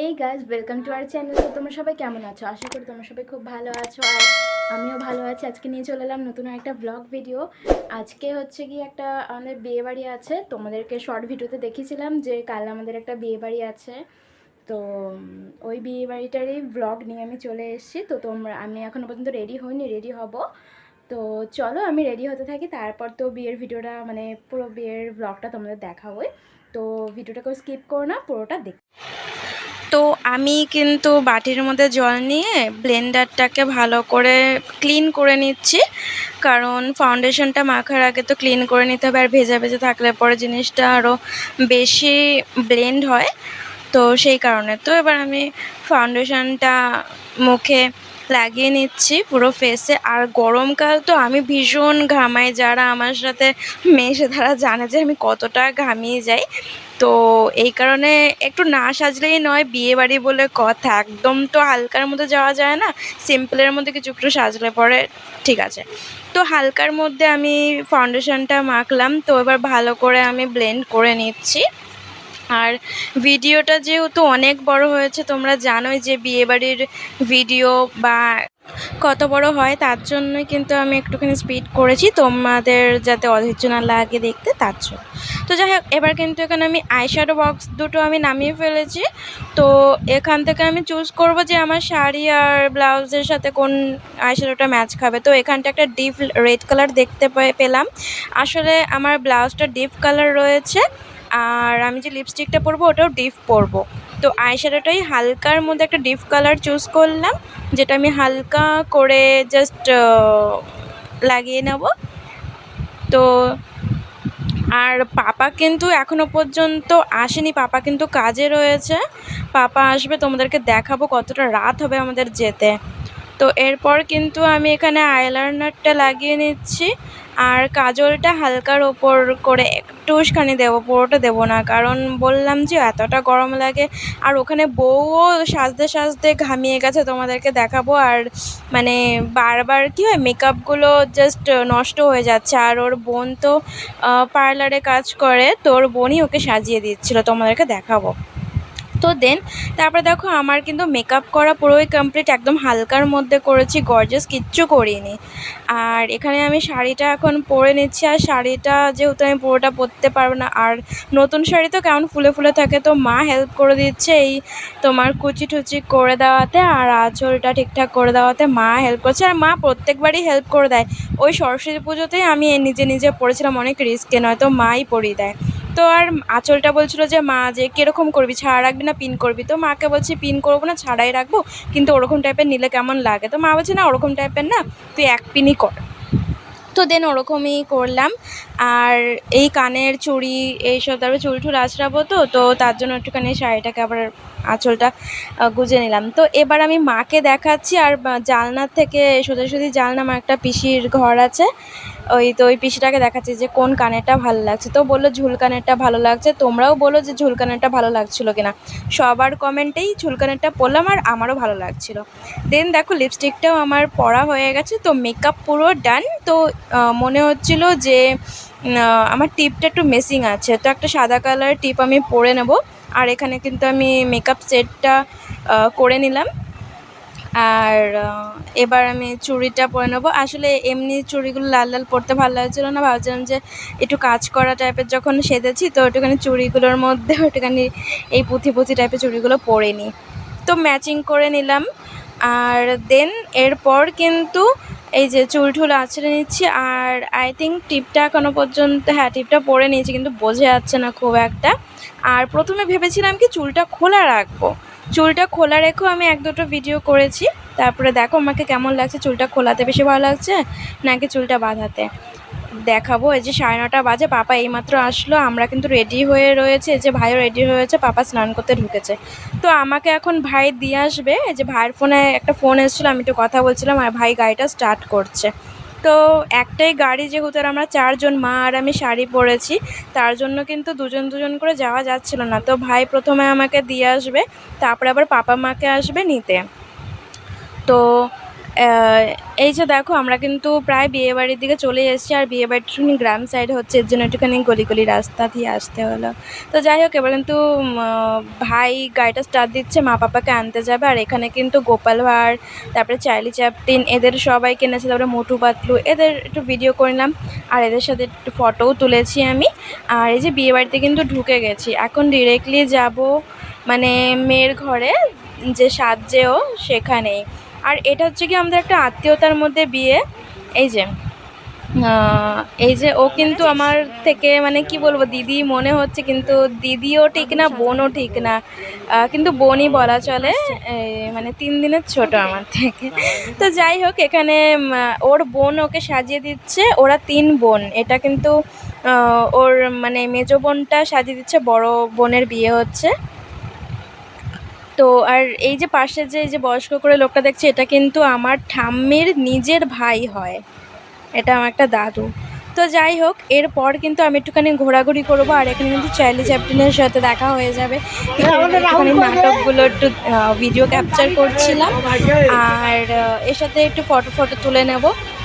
এই guys welcome to our channel তো তোমরা সবাই কেমন আছো? আশা করি তোমরা সবাই খুব ভালো আছো আর আমিও ভালো আছি। আজকে নিয়ে চলে এলাম নতুন একটা ব্লগ ভিডিও আজকে হচ্ছে কি একটা আমাদের বিয়ে বাড়ি আছে। তোমাদেরকে শর্ট ভিডিওতে দেখিয়েছিলাম যে কাল আমাদের একটা বিয়ে বাড়ি আছে। তো ওই বিয়ে বাড়িটারই ব্লগ নিয়ে আমি চলে এসেছি। তো, তোমরা, আমি এখনও পর্যন্ত রেডি হইনি রেডি হব। তো, চলো আমি রেডি হতে থাকি। তারপর তো বিয়ের ভিডিওটা মানে পুরো বিয়ের ব্লগটা তোমাদের দেখাবোই। তো ভিডিওটা কেউ স্কিপ করো না, পুরোটা দেখ। তো আমি কিন্তু বাটির মধ্যে জল নিয়ে ব্লেন্ডারটাকে ভালো করে ক্লিন করে নিচ্ছি। কারণ ফাউন্ডেশনটা মাখার আগে তো ক্লিন করে নিতে হবে আর ভেজা ভেজে থাকলে পরে জিনিসটা আরও বেশি ব্লেন্ড হয়। তো সেই কারণে। তো এবার আমি ফাউন্ডেশনটা মুখে লাগিয়ে নিচ্ছি পুরো ফেসে আর গরমকাল তো আমি ভীষণ ঘামাই। যারা আমার সাথে মেশে তারা জানে যে আমি কতটা ঘামিয়ে যাই। তো এই কারণে একটু না সাজলেই নয়, বিয়ে বাড়ি বলে কথা। একদম তো হালকার মধ্যে যাওয়া যায় না, সিম্পলের মধ্যে কিছু একটু সাজলে পরে ঠিক আছে। তো হালকার মধ্যে আমি ফাউন্ডেশনটা মাখলাম, তো এবার ভালো করে আমি ব্লেন্ড করে নিচ্ছি। আর ভিডিওটা যেহেতু অনেক বড় হয়েছে, তোমরা জানোই যে বিয়েবাড়ির ভিডিও বা কত বড় হয় তার জন্যই কিন্তু আমি একটুখানি স্পিড করেছি, তোমাদের যাতে অধৈর্য না লাগে দেখতে তার জন্য। তো যাই হোক, এবার কিন্তু এখানে আমি আইশ্যাডো বক্স দুটো আমি নামিয়ে ফেলেছি। তো এখান থেকে আমি চুজ করব যে আমার শাড়ি আর ব্লাউজের সাথে কোন আইশ্যাডোটা ম্যাচ খাবে। তো এখানটা একটা ডিপ রেড কালার দেখতে পেলাম। আসলে আমার ব্লাউজটা ডিপ কালার রয়েছে, আর আমি যে লিপস্টিকটা পরবো ওটাও ডিপ পরবো। তো আইশ্যাডোটাই হালকার মধ্যে একটা ডিপ কালার চুজ করলাম, যেটা আমি হালকা করে জাস্ট লাগিয়ে নেব। তো আর পাপা কিন্তু এখনও পর্যন্ত আসেনি, পাপা কিন্তু কাজে রয়েছে। পাপা আসবে, তোমাদেরকে দেখাবো কতটা রাত হবে আমাদের যেতে। তো এরপর কিন্তু আমি এখানে আইলাইনারটা লাগিয়ে নিচ্ছি। আর কাজলটা হালকার ওপর করে একটুখানি দেবো, পুরোটা দেবো না। কারণ বললাম যে এতটা গরম লাগে, আর ওখানে বউও সাজতে সাজতে ঘামিয়ে গেছে, তোমাদেরকে দেখাবো। আর মানে বারবার কী হয় মেকআপগুলো জাস্ট নষ্ট হয়ে যাচ্ছে। আর ওর বোন তো পার্লারে কাজ করে, তো ওর বোনই ওকে সাজিয়ে দিচ্ছিল, তোমাদেরকে দেখাবো। তো দেন, তারপরে দেখো আমার কিন্তু মেকআপ করা পুরোই কমপ্লিট একদম হালকার মধ্যে করেছি গর্জাস কিচ্ছু করিনি। আর এখানে আমি শাড়িটা এখন পরে নিচ্ছি, আর শাড়িটা যেহেতু আমি পুরোটা পরতে পারব না, আর নতুন শাড়ি তো কেমন ফুলে ফুলে থাকে, তো মা হেল্প করে দিচ্ছে এই তোমার কুচি টুচি করে দেওয়াতে, আর আঁচলটা ঠিকঠাক করে দেওয়াতে মা হেল্প করছে, আর মা প্রত্যেকবারই হেল্প করে দেয়। ওই সরস্বতী পুজোতেই আমি নিজে নিজে পড়েছিলাম অনেক রিস্কে নয়তো মাই পরিয়ে দেয়। তো আর আঁচলটা বলছিল যে, মা, যে কীরকম করবি? ছাড়া রাখবি না, পিন করবি? তো মাকে বলছি, পিন করব না, ছাড়াই রাখব, কিন্তু ওরকম টাইপের নিলে কেমন লাগে? তো মা বলছে, না, ওরকম টাইপের না, তুই এক পিনই কর। তো দেন ওরকমই করলাম। আর এই কানের চুড়ি, এইসব, তারপরে চুল টুল আঁচড়াবো তো তো তার জন্য একটুখানি শাড়িটাকে আবার আঁচলটা গুজে নিলাম। তো এবার আমি মাকে দেখাচ্ছি, আর জালনার থেকে সোজাসুজি জানলা আমার একটা পিসির ঘর আছে। ওই তো ওই পিসিটাকে দেখাচ্ছি যে কোন কানেরটা ভালো লাগছে। তো বলল, ঝুল কানেরটা ভালো লাগছে। তোমরাও বলো যে ঝুল কানেরটা ভালো লাগছিল কিনা। সবার কমেন্টেই ঝুল কানেরটা পরলাম আর আমারও ভালো লাগছিল। দেন দেখো লিপস্টিকটাও আমার পরা হয়ে গেছে, তো মেকআপ পুরো ডান তো মনে হচ্ছিল যে আমার টিপটা একটু মেসিং আছে। তো একটা সাদা কালারের টিপ আমি পরে নেব। আর এখানে কিন্তু আমি মেকআপ সেটটা করে নিলাম। আর এবার আমি চুড়িটা পরে নেব। আসলে এমনি চুড়িগুলো লাল লাল পরতে ভালো লাগছিল না, ভাবছিলাম যে একটু কাজ করা টাইপের যখন সেজেছি, তো একটুখানি চুড়িগুলোর মধ্যে একটুখানি এই পুঁথি পুঁথি টাইপের চুড়িগুলো পরে নিই। তো ম্যাচিং করে নিলাম। আর দেন এরপর কিন্তু এই যে চুল টুল আছড়ে নিচ্ছি, আর আই থিঙ্ক টিপটা এখনও পর্যন্ত হ্যাঁ টিপটা পরে নিয়েছি, কিন্তু বোঝা যাচ্ছে না খুব একটা। আর প্রথমে ভেবেছিলাম কি চুলটা খোলা রাখব। চুলটা খোলা রেখেও আমি এক দুটো ভিডিও করেছি। তারপরে দেখো আমাকে কেমন লাগছে চুলটা খোলাতে, বেশি ভালো লাগছে নাকি চুলটা বাঁধাতে? দেখাবো, এই যে সাড়ে নটা বাজে, পাপা এইমাত্র আসলো, আমরা কিন্তু রেডি হয়ে রয়েছে, এই যে ভাইও রেডি হয়েছে পাপা স্নান করতে ঢুকেছে। তো আমাকে এখন ভাই দিয়ে আসবে, এই যে ভাইয়ের ফোনে একটা ফোন এসেছিল, আমি একটু কথা বলছিলাম, আর ভাই গাড়িটা স্টার্ট করছে। তো একটাই গাড়ি যেহেতু আর আমরা চারজন, মা আর আমি শাড়ি পরেছি, তার জন্য কিন্তু দুজন দুজন করে যাওয়া যাচ্ছিল না। তো ভাই প্রথমে আমাকে দিয়ে আসবে, তারপরে আবার পাপা মাকে আসবে নিতে। তো এই যে দেখো, আমরা কিন্তু প্রায় বিয়ে বাড়ির দিকে চলে এসেছি, আর বিয়ে বাড়িটা একটুখানি গ্রাম সাইড হচ্ছে এর জন্য একটুখানি গলি গলি রাস্তা দিয়ে আসতে হলো। তো যাই হোক, এবার কিন্তু ভাই গাড়িটা স্টার্ট দিচ্ছে, মা পাপাকে আনতে যাবে, আর এখানে কিন্তু গোপাল ভাঁড়, তারপরে চার্লি চ্যাপটিন এদের সবাই কিনেছে তারপরে মোটু পাতলু, এদের একটু ভিডিও করলাম, আর এদের সাথে একটু ফটোও তুলেছি আমি। আর এই যে বিয়ে বাড়িতে কিন্তু ঢুকে গেছি। এখন ডিরেক্টলি যাব মানে মেয়ের ঘরে, যে সাজছেও সেখানেই। আর এটা হচ্ছে কি আমাদের একটা আত্মীয়তার মধ্যে বিয়ে। এই যে এই যে ও কিন্তু আমার থেকে মানে কি বলব, দিদি মনে হচ্ছে কিন্তু দিদিও ঠিক না, বোনও ঠিক না। কিন্তু বোনই বলা চলে মানে তিন দিনের ছোট আমার থেকে। তো যাই হোক, এখানে ওর বোন ওকে সাজিয়ে দিচ্ছে, ওরা তিন বোন। এটা কিন্তু ওর মানে মেজো বোনটা সাজিয়ে দিচ্ছে, বড় বোনের বিয়ে হচ্ছে। তো আর এই যে পাশে যে এই যে বয়স্ক করে লোকটা দেখছে এটা কিন্তু আমার ঠাম্মির নিজের ভাই হয়। এটা আমার একটা দাদু। তো যাই হোক এরপর কিন্তু আমি একটুখানি ঘোরাঘুরি করব আর এখানে কিন্তু চার্লি চ্যাপটিনের সাথে দেখা হয়ে যাবে। একটুখানি নাটকগুলো একটু ভিডিও ক্যাপচার করছিলাম। আর এর সাথে একটু ফটো ফটো তুলে নেব।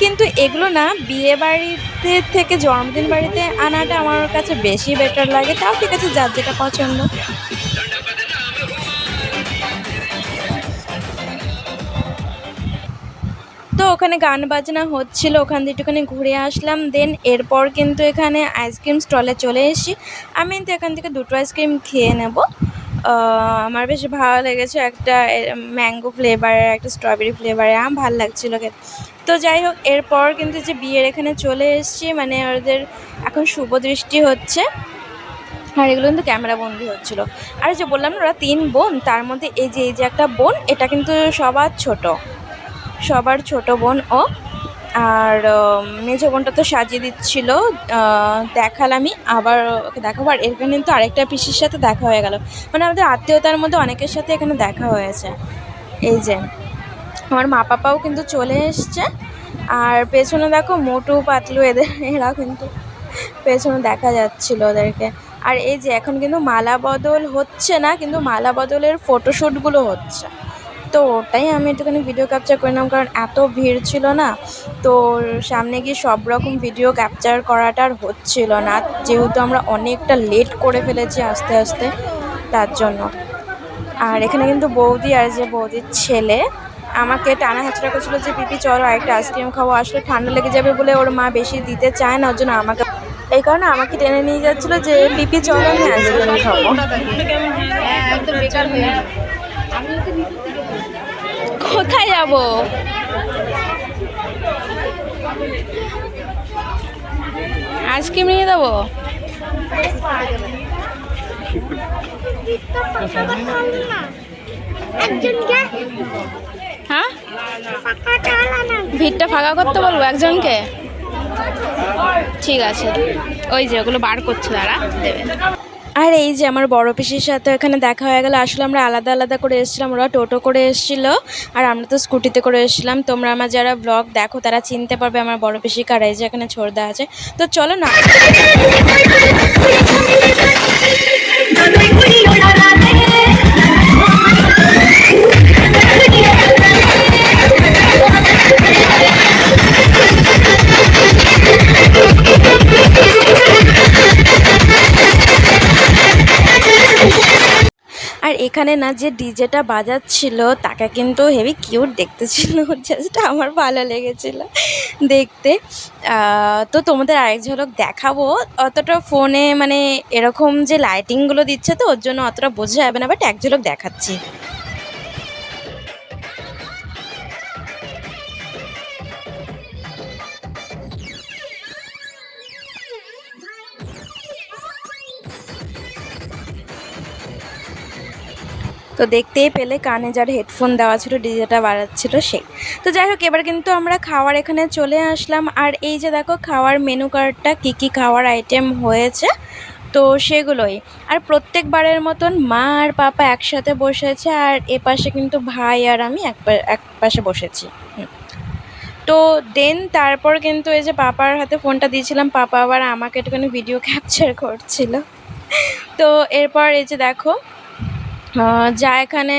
কিন্তু এগুলো না বিয়ে বাড়িতে থেকে জন্মদিন বাড়িতে আনাটা আমার কাছে বেশি বেটার লাগে। তাও ঠিক আছে যার যেটা পছন্দ। তো ওখানে গান বাজনা হচ্ছিল, ওখান দিয়ে একটুখানি ঘুরে আসলাম। দেন এরপর কিন্তু এখানে আইসক্রিম স্টলে চলে এসেছি। আমি কিন্তু এখান থেকে দুটো আইসক্রিম খেয়ে নেব। আমার বেশ ভালো লেগেছে একটা ম্যাঙ্গো ফ্লেভারের একটা স্ট্রবেরি ফ্লেভারের আমার ভালো লাগছিল খেতে। তো যাই হোক, এরপর কিন্তু যে বিয়ের এখানে চলে এসেছি মানে ওদের এখন শুভ দৃষ্টি হচ্ছে। আর এগুলো কিন্তু ক্যামেরা বন্দি হচ্ছিল। আর যে বললাম না, ওরা তিন বোন, তার মধ্যে এই যে এই যে একটা বোন, এটা কিন্তু সবার ছোট। সবার ছোট বোন ও। আর মেজো বোনটা তো সাজিয়ে দিচ্ছিল। দেখালামই আবার ওকে দেখাবো। আর এখানে কিন্তু আরেকটা পিসির সাথে দেখা হয়ে গেল। মানে আমাদের আত্মীয়তার মধ্যে অনেকের সাথে এখানে দেখা হয়েছে। এই যে, আমার মা পাপাও কিন্তু চলে এসছে। আর পেছনে দেখো মোটু, পাতলু এদের এরা কিন্তু পেছনে দেখা যাচ্ছিল ওদেরকে। আর এই যে, এখন কিন্তু মালা বদল হচ্ছে না, কিন্তু মালা বদলের ফটোশ্যুটগুলো হচ্ছে। তো ওটাই আমি একটুখানি ভিডিও ক্যাপচার করে নিলাম, কারণ এত ভিড় ছিল না। তো সামনে গিয়ে সব রকম ভিডিও ক্যাপচার করাটা আর হচ্ছিল না। যেহেতু আমরা অনেকটা লেট করে ফেলেছি আস্তে আস্তে, তার জন্য। আর এখানে কিন্তু বৌদি আর যে বৌদির ছেলে, আমাকে টানা হাঁচড়া করছিল যে, পিপি, চলো আরেকটা আইসক্রিম খাব। আসলে ঠান্ডা লেগে যাবে বলে ওর মা বেশি দিতে চায় না, ওর জন্য আমাকে এই কারণে আমাকে টেনে নিয়ে যাচ্ছিল যে, পিপি, চলো আমি আইসক্রিম খাব। কোথায় যাব? আইসক্রিম নিয়ে দেবো হ্যাঁ? ভিড়টা ফাঁকা করতে বলব একজনকে? ঠিক আছে। ওই যে ওগুলো বার করছে, দাঁড়া, দেবে। আর এই যে আমার বড় পিসির সাথে এখানে দেখা হয়ে গেল, আসলে আমরা আলাদা আলাদা করে এসেছিলাম, ওরা টোটো করে এসেছিল, আর আমরা তো স্কুটিতে করে এসেছিলাম। তোমরা আমার যারা ব্লগ দেখো, তারা চিনতে পারবে আমার বড় পিসি কার, এই যে এখানে ছোড়দা আছে। তো চলো না। আর এখানে না যে ডিজেটা বাজাচ্ছিল, তাকে কিন্তু হেভি কিউট দেখতে ছিল জাস্ট আমার ভালো লেগেছিল দেখতে। তো তোমাদের আরেক ঝলক দেখাবো। অতটা ফোনে মানে এরকম যে লাইটিংগুলো দিচ্ছে তো, ওর জন্য অতটা বোঝা যাবে না বাট এক ঝলক দেখাচ্ছি। তো দেখতেই পেলে কানে যার হেডফোন দেওয়া ছিল, ডিজেটা বাড়াচ্ছিল সে। তো যাই হোক, এবার কিন্তু আমরা খাওয়ার এখানে চলে আসলাম। আর এই যে দেখো, খাওয়ার মেনু কার্ডটা কী কী খাওয়ার আইটেম হয়েছে, তো সেগুলোই। আর প্রত্যেকবারের মতন মা আর পাপা একসাথে বসেছে, আর এ পাশে কিন্তু ভাই আর আমি এক এক পাশে বসেছি। তো দেন তারপর কিন্তু এই যে পাপার হাতে ফোনটা দিয়েছিলাম, পাপা আবার আমাকে একটুখানি ভিডিও ক্যাপচার করছিল। তো এরপর এই যে দেখো যা এখানে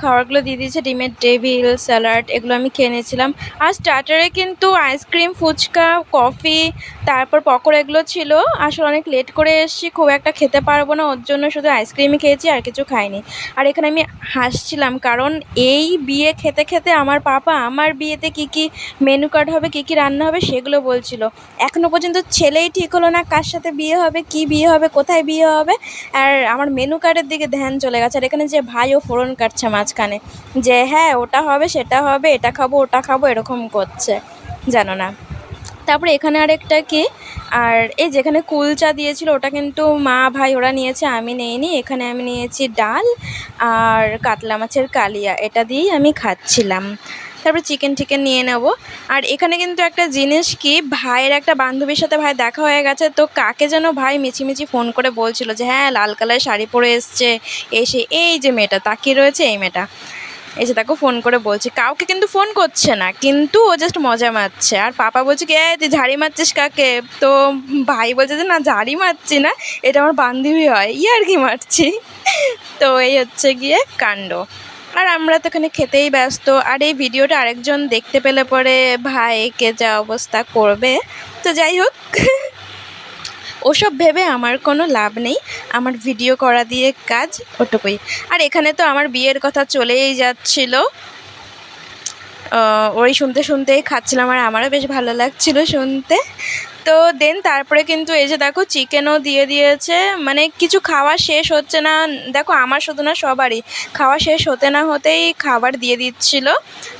খাবারগুলো দিয়ে দিয়েছে, ডিমের টেবিল, স্যালাড, এগুলো আমি খেয়ে নিয়েছিলাম। আর স্টার্টারে কিন্তু আইসক্রিম ফুচকা কফি তারপর পকোড়া এগুলো ছিল। আসলে অনেক লেট করে এসেছি, খুব একটা খেতে পারব না, ওর জন্য শুধু আইসক্রিমই খেয়েছি, আর কিছু খাইনি। আর এখানে আমি হাসছিলাম, কারণ এই বিয়ে খেতে খেতে আমার পাপা আমার বিয়েতে কি কি মেনু কার্ড হবে, কি কি রান্না হবে, সেগুলো বলছিল। এখনও পর্যন্ত ছেলেই ঠিক হলো না কার সাথে বিয়ে হবে, কি বিয়ে হবে, কোথায় বিয়ে হবে। আর আমার মেনু কার্ডের দিকে ধ্যান চলে গেছে। আর এখানে যে ভাই ও ফোরন ফোড়ন কাটছে মাঝখানে। যে হ্যাঁ ওটা হবে, সেটা হবে, এটা খাব, ওটা খাব, এরকম করছে। জানো না। তারপরে এখানে আরেকটা কি? আর এই যেখানে কুলচা দিয়েছিল, ওটা কিন্তু মা ভাই ওরা নিয়েছে, আমি নেইনি। এখানে আমি নিয়েছি ডাল আর কাতলা মাছের কালিয়া, এটা দিয়েই আমি খাচ্ছিলাম। তারপরে চিকেন টিকেন নিয়ে নেব। আর এখানে কিন্তু একটা জিনিস কি, ভাইয়ের একটা বান্ধবীর সাথে ভাই দেখা হয়ে গেছে, তো কাকে যেন ভাই মিছিমিছি ফোন করে বলছিল যে হ্যাঁ লাল কালারের শাড়ি পরে এসছে, এসে এই যে মেয়েটা, তাকিয়ে রয়েছে এই মেয়েটা। এসে তাকে ফোন করে বলছে কাউকে কিন্তু ফোন করছে না কিন্তু ও জাস্ট মজা মারছে। আর পাপা বলছে কি "এই, তুই ঝাড়ি মারছিস কাকে? তো ভাই বলছে যে না ঝাড়ি মারছি না এটা আমার বান্ধবী হয় ই আর কি মারছি? তো এই হচ্ছে গিয়ে কাণ্ড। আর আমরা তো এখানে খেতেই ব্যস্ত আর এই ভিডিওটা আরেকজন দেখতে পেলে পরে ভাইকে যা অবস্থা করবে। তো যাই হোক ওসব ভেবে আমার কোনো লাভ নেই। আমার ভিডিও করা দিয়ে কাজ ওটুকুই। আর এখানে তো আমার বিয়ের কথা চলেই যাচ্ছিল। ওই শুনতে শুনতেই খাচ্ছিলাম আর আমারও বেশ ভালো লাগছিল শুনতে। তো দেন তারপরে কিন্তু এই যে দেখো চিকেনও দিয়ে দিয়েছে। মানে কিছু খাওয়া শেষ হচ্ছে না। দেখো আমার শুধু না সবারই। খাওয়া শেষ হতে না হতেই খাবার দিয়ে দিচ্ছিল।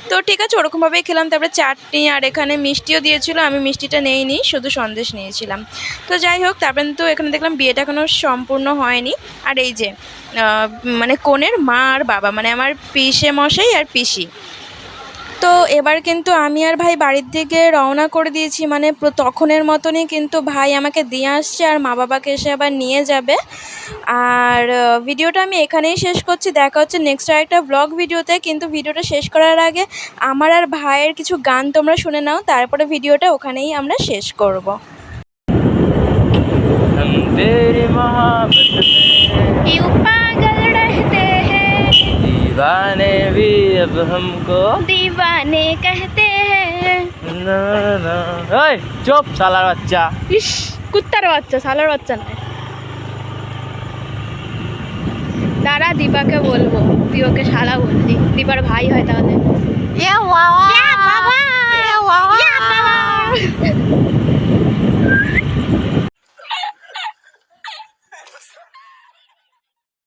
তো ঠিক আছে, ওরকমভাবেই খেলাম। তারপরে চাটনি আর এখানে মিষ্টিও দিয়েছিল। আমি মিষ্টিটা নেইনি, শুধু সন্দেশ নিয়েছিলাম। তো যাই হোক, তারপরে তো এখানে দেখলাম বিয়েটা এখনও সম্পূর্ণ হয়নি। আর এই যে মানে কনের মা আর বাবা মানে আমার পিসে মশাই আর পিসি। তো এবার কিন্তু আমি আর ভাই বাড়ির দিকে রওনা করে দিয়েছি। মানে তখনের মতনই কিন্তু ভাই আমাকে দিয়ে আসছে আর মা বাবাকে এসে আবার নিয়ে যাবে। আর ভিডিওটা আমি এখানেই শেষ করছি। দেখা হচ্ছে নেক্সট আরেকটা ব্লগ ভিডিওতে। কিন্তু ভিডিওটা শেষ করার আগে আমার আর ভাইয়ের কিছু গান তোমরা শুনে নাও। তারপরে ভিডিওটা ওখানেই আমরা শেষ করব। हम दीवाने भी अब हमको दीवाने कहते हैं ना ना ओए चुप साला बच्चा ইস কুত্তার বাচ্চা সালার বাচ্চা নয় দাঁড়া দীপাকে বলবো তুই ওকে শালা বললি দীপার ভাই হয় তাহলে ইয়া বাবা ইয়া বাবা